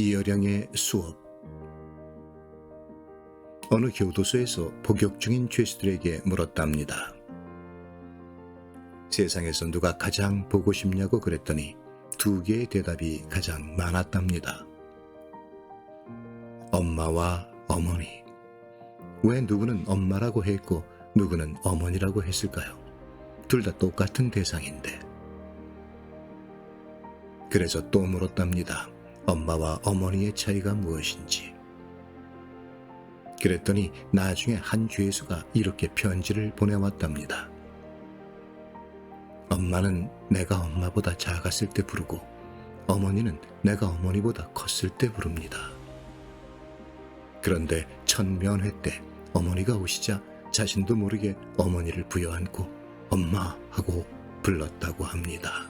이여량의 수업 어느 교도소에서 복역 중인 죄수들에게 물었답니다. 세상에서 누가 가장 보고 싶냐고 그랬더니 두 개의 대답이 가장 많았답니다. 엄마와 어머니. 왜 누구는 엄마라고 했고 누구는 어머니라고 했을까요? 둘 다 똑같은 대상인데. 그래서 또 물었답니다. 엄마와 어머니의 차이가 무엇인지. 그랬더니 나중에 한 죄수가 이렇게 편지를 보내왔답니다. 엄마는 내가 엄마보다 작았을 때 부르고 어머니는 내가 어머니보다 컸을 때 부릅니다. 그런데 첫 면회 때 어머니가 오시자 자신도 모르게 어머니를 부여안고 엄마 하고 불렀다고 합니다.